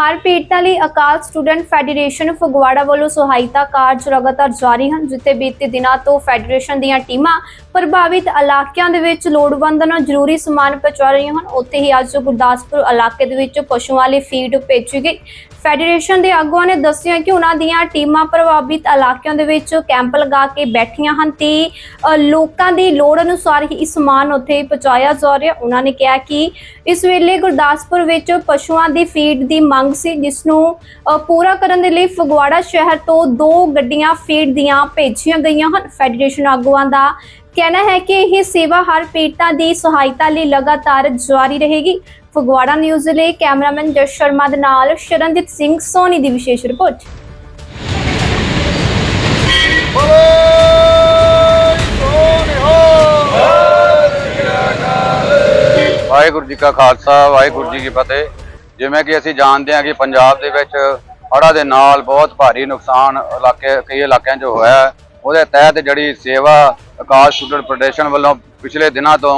ਹਰ ਪੀੜਤਾਂ ਲਈ ਅਕਾਲ student federation Phagwara ਵੱਲੋਂ ਸਹਾਇਤਾ ਕਾਰਜ ਲਗਾਤਾਰ ਜਾਰੀ ਹਨ, ਜਿੱਥੇ ਬੀਤੇ ਦਿਨਾਂ ਤੋਂ ਫੈਡਰੇਸ਼ਨ ਦੀਆਂ ਟੀਮਾਂ ਪ੍ਰਭਾਵਿਤ ਇਲਾਕਿਆਂ ਦੇ ਵਿੱਚ ਲੋੜਵੰਦਾਂ ਨੂੰ ਜ਼ਰੂਰੀ ਸਮਾਨ ਪਹੁੰਚਾ ਰਹੀਆਂ ਹਨ। ਉੱਥੇ ਹੀ ਅੱਜ ਗੁਰਦਾਸਪੁਰ ਇਲਾਕੇ ਦੇ ਵਿੱਚ ਪਸ਼ੂਆਂ ਲਈ ਫੀਡ ਭੇਜੀ ਗਈ। ਫੈਡਰੇਸ਼ਨ ਦੇ ਆਗੂਆਂ ਨੇ ਦੱਸਿਆ ਕਿ ਉਹਨਾਂ ਦੀਆਂ ਟੀਮਾਂ ਪ੍ਰਭਾਵਿਤ ਇਲਾਕਿਆਂ ਦੇ ਵਿੱਚ ਕੈਂਪ ਲਗਾ ਕੇ ਬੈਠੀਆਂ ਹਨ ਤੇ ਲੋਕਾਂ ਦੀ ਲੋੜ ਅਨੁਸਾਰ ਹੀ ਸਮਾਨ ਉੱਥੇ ਪਹੁੰਚਾਇਆ ਜਾ ਰਿਹਾ। ਉਹਨਾਂ ਨੇ ਕਿਹਾ ਕਿ ਇਸ ਵੇਲੇ ਗੁਰਦਾਸਪੁਰ ਵਿੱਚ ਪਸ਼ੂਆਂ ਦੀ ਫੀਡ ਦੀ ਮੰਗ ਸੀ ਜਿਸ ਨੂੰ ਪੂਰਾ ਕਰਨ ਦੇ ਲਈ ਫਗਵਾੜਾ ਸ਼ਹਿਰ ਤੋਂ ਦੋ ਗੱਡੀਆਂ ਫੀਡ ਦੀਆਂ ਭੇਜੀਆਂ ਗਈਆਂ ਹਨ। ਫੈਡਰੇਸ਼ਨ ਆਗੂਆਂ ਦਾ ਕਹਿਣਾ ਹੈ ਕਿ ਇਹ ਸੇਵਾ ਹਰ ਪੀੜਤਾਂ ਦੀ ਸਹਾਇਤਾ ਲਈ ਲਗਾਤਾਰ ਜਾਰੀ ਰਹੇਗੀ। ਫਗਵਾੜਾ ਨਿਊਜ਼ ਲਈ ਕੈਮਰਾਮੈਨ ਜਸ ਸ਼ਰਮਾ ਦੇ ਨਾਲ ਸ਼ਰਨਦੀਪ ਸਿੰਘ ਸੋਨੀ ਦੀ ਵਿਸ਼ੇਸ਼ ਰਿਪੋਰਟ। ਵਾਹਿਗੁਰੂ ਜੀ ਕਾ ਖਾਲਸਾ, ਵਾਹਿਗੁਰੂ ਜੀ ਕੀ ਫਤਿਹ। ਜਿਵੇਂ ਕਿ ਅਸੀਂ ਜਾਣਦੇ ਹਾਂ ਕਿ ਪੰਜਾਬ ਦੇ ਵਿੱਚ ਹੜ੍ਹਾਂ ਦੇ ਨਾਲ ਬਹੁਤ ਭਾਰੀ ਨੁਕਸਾਨ ਇਲਾਕੇ, ਕਈ ਇਲਾਕਿਆਂ 'ਚ ਹੋਇਆ ਉਹਦੇ ਤਹਿਤ ਜਿਹੜੀ ਸੇਵਾ ਆਕਾਸ਼ ਸਟੂਡੈਂਟ ਫੈਡਰੇਸ਼ਨ ਵੱਲੋਂ ਪਿਛਲੇ ਦਿਨਾਂ ਤੋਂ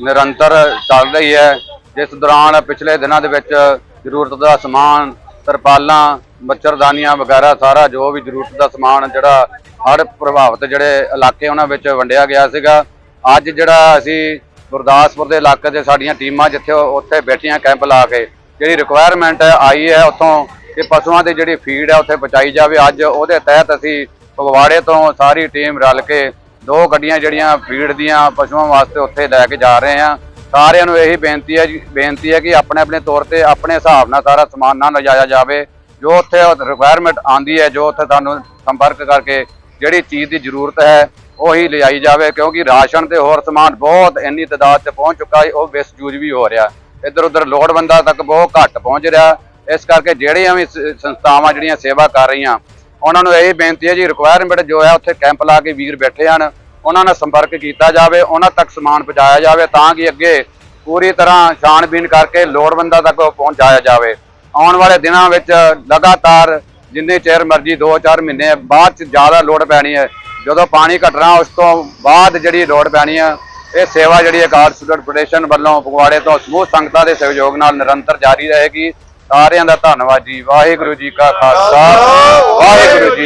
ਨਿਰੰਤਰ ਚੱਲ ਰਹੀ ਹੈ। ਜਿਸ ਦੌਰਾਨ ਪਿਛਲੇ ਦਿਨਾਂ ਦੇ ਵਿੱਚ ਜ਼ਰੂਰਤ ਦਾ ਸਮਾਨ, ਤਰਪਾਲਾਂ, ਮੱਛਰਦਾਨੀਆਂ ਵਗੈਰਾ ਸਾਰਾ ਜੋ ਵੀ ਜ਼ਰੂਰਤ ਦਾ ਸਮਾਨ ਜਿਹੜਾ ਹੜ੍ਹ ਪ੍ਰਭਾਵਿਤ ਜਿਹੜੇ ਇਲਾਕੇ ਉਹਨਾਂ ਵਿੱਚ ਵੰਡਿਆ ਗਿਆ ਸੀਗਾ। ਅੱਜ ਜਿਹੜਾ ਅਸੀਂ ਗੁਰਦਾਸਪੁਰ ਦੇ ਇਲਾਕੇ ਦੇ ਸਾਡੀਆਂ ਟੀਮਾਂ ਜਿੱਥੇ ਉਹ- ਉੱਥੇ ਬੈਠੀਆਂ ਕੈਂਪ ਲਾ ਕੇ ਜਿਹੜੀ ਰਿਕੁਆਇਰਮੈਂਟ ਆਈ ਹੈ ਉੱਥੋਂ ਕਿ ਪਸ਼ੂਆਂ ਦੀ ਜਿਹੜੀ ਫੀਡ ਹੈ ਉੱਥੇ ਪਹੁੰਚਾਈ ਜਾਵੇ। ਅੱਜ ਉਹਦੇ ਤਹਿਤ ਅਸੀਂ ਫਗਵਾੜੇ ਤੋਂ ਸਾਰੀ ਟੀਮ ਰਲ ਕੇ ਦੋ ਗੱਡੀਆਂ ਜਿਹੜੀਆਂ ਫੀਡ ਦੀਆਂ ਪਸ਼ੂਆਂ ਵਾਸਤੇ ਉੱਥੇ ਲੈ ਕੇ ਜਾ ਰਹੇ ਹਾਂ। ਸਾਰਿਆਂ ਨੂੰ ਇਹੀ ਬੇਨਤੀ ਹੈ ਬੇਨਤੀ ਹੈ ਕਿ ਆਪਣੇ ਆਪਣੇ ਤੌਰ ਤੇ ਆਪਣੇ ਹਿਸਾਬ ਨਾਲ ਸਾਰਾ ਸਮਾਨ ਨਾ ਲਿਜਾਇਆ ਜਾਵੇ। ਜੋ ਉੱਥੇ ਰਿਕੁਆਇਰਮੈਂਟ ਆਂਦੀ ਹੈ, ਜੋ ਉੱਥੇ ਤੁਹਾਨੂੰ ਸੰਪਰਕ ਕਰਕੇ ਜਿਹੜੀ ਚੀਜ਼ ਦੀ ਜ਼ਰੂਰਤ ਹੈ, ਉਹੀ ਲਿਜਾਈ ਜਾਵੇ। ਕਿਉਂਕਿ ਰਾਸ਼ਨ ਤੇ ਹੋਰ ਸਮਾਨ ਬਹੁਤ ਇੰਨੀ ਤਾਦਾਦ 'ਚ ਪਹੁੰਚ ਚੁੱਕਾ ਹੈ, ਉਹ ਮਿਸਯੂਜ਼ ਵੀ ਹੋ ਰਿਹਾ। ਇੱਧਰ ਉੱਧਰ ਲੋੜਵੰਦਾਂ ਤੱਕ ਬਹੁਤ ਘੱਟ ਪਹੁੰਚ ਰਿਹਾ। ਇਸ ਕਰਕੇ ਜਿਹੜੀਆਂ ਵੀ ਸੰਸਥਾਵਾਂ ਜਿਹੜੀਆਂ ਸੇਵਾ ਕਰ ਰਹੀਆਂ, ਉਹਨਾਂ ਨੂੰ ਇਹ ਬੇਨਤੀ ਹੈ ਜੀ ਰਿਕੁਆਇਰਮੈਂਟ ਜੋ ਹੈ ਉੱਥੇ ਕੈਂਪ ਲਾ ਕੇ ਵੀਰ ਬੈਠੇ ਹਨ। ਉਹਨਾਂ ਨਾਲ ਸੰਪਰਕ ਕੀਤਾ ਜਾਵੇ, ਉਹਨਾਂ ਤੱਕ ਸਮਾਨ ਪਹੁੰਚਾਇਆ ਜਾਵੇ ਤਾਂ ਕਿ ਅੱਗੇ ਪੂਰੀ ਤਰ੍ਹਾਂ ਛਾਣਬੀਨ ਕਰਕੇ ਲੋੜਵੰਦਾਂ ਤੱਕ ਪਹੁੰਚਾਇਆ ਜਾਵੇ। ਆਉਣ ਵਾਲੇ ਦਿਨਾਂ ਵਿੱਚ ਲਗਾਤਾਰ ਜਿੰਨੇ ਚਿਰ ਮਰਜ਼ੀ 2-4 ਮਹੀਨੇ ਬਾਅਦ ਚ ਜ਼ਿਆਦਾ ਲੋੜ ਪੈਣੀ ਹੈ, ਜਦੋਂ ਪਾਣੀ ਘਟਣਾ ਉਸ ਤੋਂ ਬਾਅਦ ਜਿਹੜੀ ਲੋੜ ਪੈਣੀ ਹੈ ਇਹ ਸੇਵਾ ਜਿਹੜੀ ਅਕਾਲ ਸਟੂਡੈਂਟ ਫੈਡਰੇਸ਼ਨ ਵੱਲੋਂ ਫਗਵਾੜੇ ਤੋਂ ਸਮੂਹ ਸੰਗਤਾਂ ਦੇ ਸਹਿਯੋਗ ਨਾਲ ਨਿਰੰਤਰ ਜਾਰੀ ਰਹੇਗੀ। ਸਾਰਿਆਂ ਦਾ ਧੰਨਵਾਦ ਜੀ। ਵਾਹਿਗੁਰੂ ਜੀ ਕਾ ਖਾਲਸਾ। ਵਾਹਿਗੁਰੂ ਜੀ